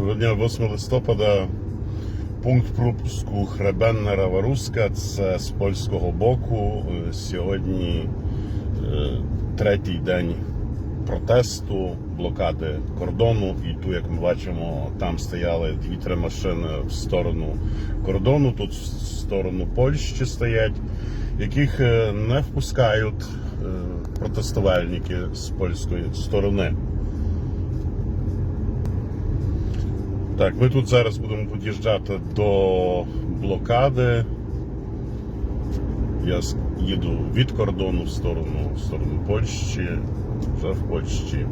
Доброго дня, 8 листопада. Пункт пропуску Хребенна Раваруська, це з польського боку. Е, Сьогодні е, третій день протесту, блокади кордону. І тут, як ми бачимо, там стояли дві-три машини в сторону кордону, тут в сторону Польщі стоять, яких е, не впускають протестувальники з польської сторони. Так, ми тут зараз будемо під'їжджати до блокади. Я їду від кордону в сторону, в сторону Польщі, вже в Польщі.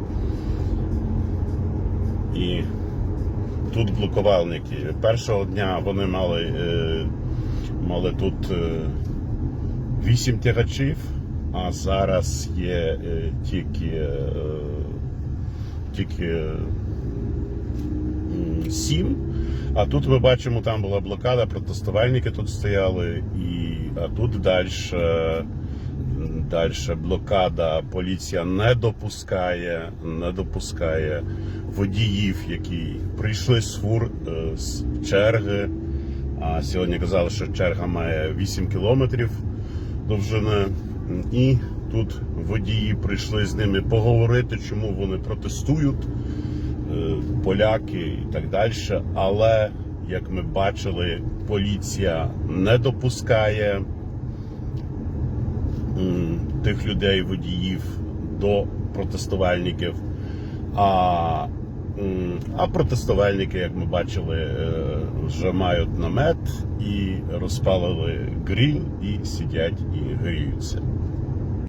І тут блокувальники. Першого дня вони мали, е, мали тут е, 8 тягачів, а зараз є е, тільки, е, тільки м, сім. А тут ми бачимо, там була блокада, протестувальники тут стояли, і а тут далі, далі блокада. Поліція не допускає, не допускає водіїв, які прийшли з фур е, з черги. А сьогодні казали, що черга має 8 кілометрів довжини. І тут водії прийшли з ними поговорити, чому вони протестують поляки і так далі. Але, як ми бачили, поліція не допускає тих людей, водіїв до протестувальників. А, а протестувальники, як ми бачили, е, вже мають намет і розпалили гриль і сидять і гріються.